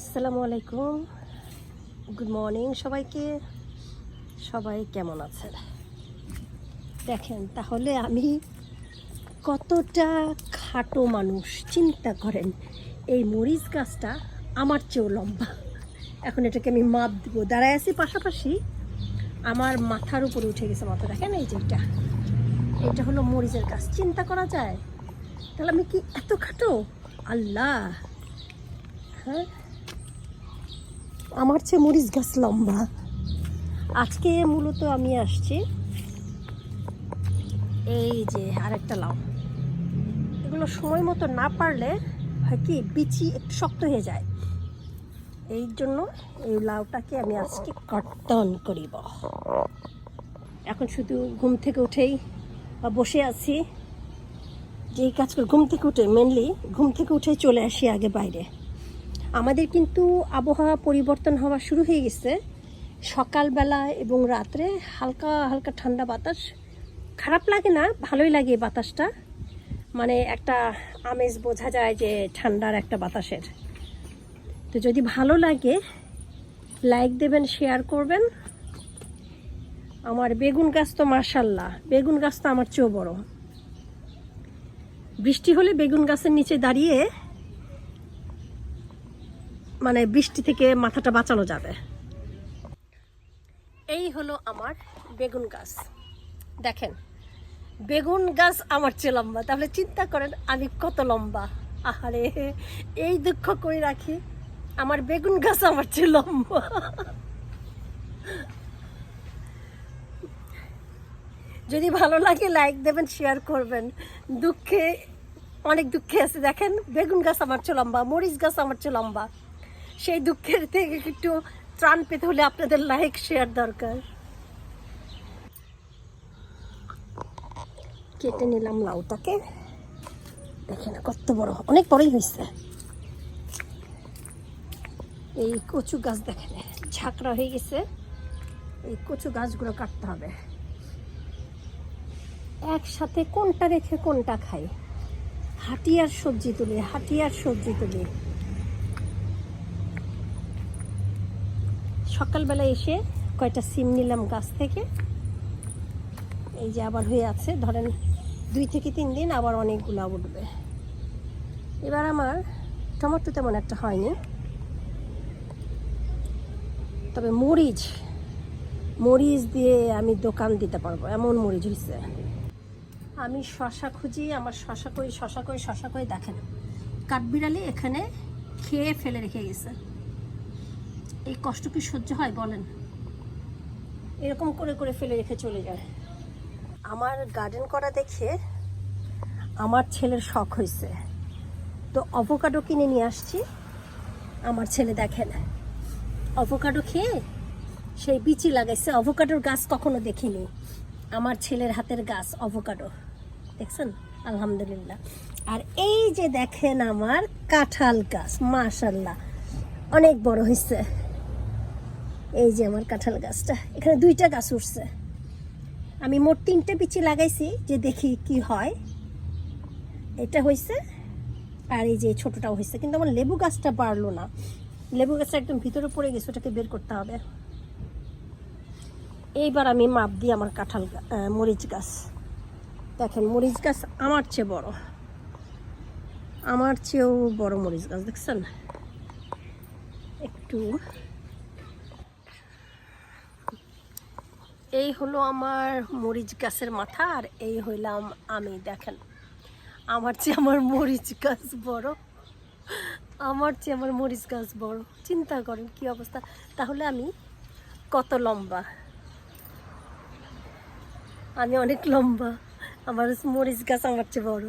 আসসালামু আলাইকুম। Good morning সবাইকে। সবাই কেমন আছেন? দেখেন, তাহলে আমি কতটা খাটো মানুষ, চিন্তা করেন, এই মরিচ গাছটা আমার চেয়েও লম্বা। এখন এটাকে আমি মাপ দিব। দাঁড়ায় আছি পাশাপাশি আমার মাথার উপরে উঠে গেছে মাথা দেখেন এই যে এটা। এটা হলো মরিচের গাছ। চিন্তা করা যায়? তাহলে আমি কি এত খাটো? আল্লাহ। হ্যাঁ? আমার চেয়ে মরিচ গাছ লম্বা। আজকে মূলত আমি আসছি এই যে আরেকটা লাউ। এগুলো সময় মতো না পারলে হয় কি, বিচি একটু শক্ত হয়ে যায়। এই জন্য এই লাউটাকে আমি আজকে কর্তন করিব। এখন শুধু ঘুম থেকে উঠেই বা বসে আছি। যেই কাজ করে, ঘুম থেকে উঠে মেনলি ঘুম থেকে উঠে চলে আসি আগে বাইরে। আমাদের কিন্তু আবহাওয়া পরিবর্তন হওয়া শুরু হয়ে গেছে। সকালবেলা এবং রাত্রে হালকা হালকা ঠান্ডা বাতাস। খারাপ লাগে না, ভালোই লাগে বাতাসটা। মানে একটা আমেজ বোঝা যায় যে ঠান্ডার একটা বাতাসের। তো যদি ভালো লাগে লাইক দেবেন শেয়ার করবেন। আমার বেগুন গাছ তো মার্শাল্লাহ বেগুন গাছ তো আমার চেয়েও বড়। বৃষ্টি হলে বেগুন গাছের নিচে দাঁড়িয়ে মানে বৃষ্টি থেকে মাথাটা বাঁচানো যাবে। এই হলো আমার বেগুন গাছ। দেখেন, বেগুন গাছ আমার চেয়ে লম্বা। তাহলে চিন্তা করেন, আমি কত লম্বা। আহারে, এই দুঃখ করে রাখি? আমার বেগুন গাছ আমার চেয়ে লম্বা। যদি ভালো লাগে, লাইক দেবেন, শেয়ার করবেন। দুঃখে, অনেক দুঃখে আছে। দেখেন, বেগুন গাছ আমার চেয়ে লম্বা, মরিচ গাছ আমার চেয়ে লম্বা। সেই দুঃখের থেকে একটু ত্রাণ পেতে হলে আপনাদের লাইক শেয়ার দরকার। কেটে নিলাম লাউটাকে। দেখেন কত বড়, অনেক বড়ই হয়েছে। এই কচু গাছ দেখেন, ঝাঁকড়া হয়ে গেছে। এই কচু গাছগুলো কাটতে হবে। একসাথে কোনটা রেখে কোনটা খাই? হাটিয়ার সবজি তুলি হাটিয়ার সবজি তুলি। সকালবেলা এসে কয়টা সিম নিলাম গাছ থেকে। এই যে আবার হয়ে আছে, ধরেন দুই থেকে তিন দিন আবার অনেকগুলো উঠবে। এবার আমার টমেটো তেমন একটা হয়নি। তবে মরিচ মরিচ দিয়ে আমি দোকান দিতে পারব, এমন মরিচ হয়েছে আমি শশা খুঁজি, আমার শশা কই শশা কই শশা কই দেখেন। কাঠবিড়ালি এখানে খেয়ে ফেলে রেখে গেছে। এই কষ্ট কি সহ্য হয়, বলেন। এরকম করে করে ফেলে রেখে চলে যায়। আমার গার্ডেন করা দেখে আমার ছেলের শখ হয়েছে। তো অভোকাডো কিনে নিয়ে আসছি। আমার ছেলে দেখে না। অভোকাডো খেয়ে সেই বিচি লাগাইছে। অভোকাডোর গাছ কখনো দেখিনি। আমার ছেলের হাতের গাছ অভোকাডো দেখছেন? আলহামদুলিল্লাহ। আর এই যে দেখেন আমার কাঁঠাল গাছ মাশাল্লাহ অনেক বড় হয়েছে। এই যে আমার কাঁঠাল গাছটা, এখানে দুইটা গাছ উঠছে। আমি মোট তিনটে বিচি লাগাইছি যে দেখি কি হয়। এটা হয়েছে আর এই যে ছোটটাও হয়েছে কিন্তু আমার লেবু গাছটা বাড়লো না। লেবু গাছটা একদম ভিতরে পড়ে গেছে, ওটাকে বের করতে হবে। এইবার আমি মাপ দিই আমার কাঁঠাল মরিচ গাছ। দেখেন, মরিচ গাছ আমার চেয়ে বড়। আমার চেয়েও বড় মরিচ গাছ, দেখছেন? একটু এই হলো আমার মরিচ গাছের মাথা আর এই হইলাম আমি, দেখেন। আমার চেয়ে আমার মরিচ গাছ বড়। আমার চেয়ে আমার মরিচ গাছ বড়। চিন্তা করেন কি অবস্থা? তাহলে আমি কত লম্বা? আমি অনেক লম্বা। আমার মরিচ গাছ আমার চেয়ে বড়।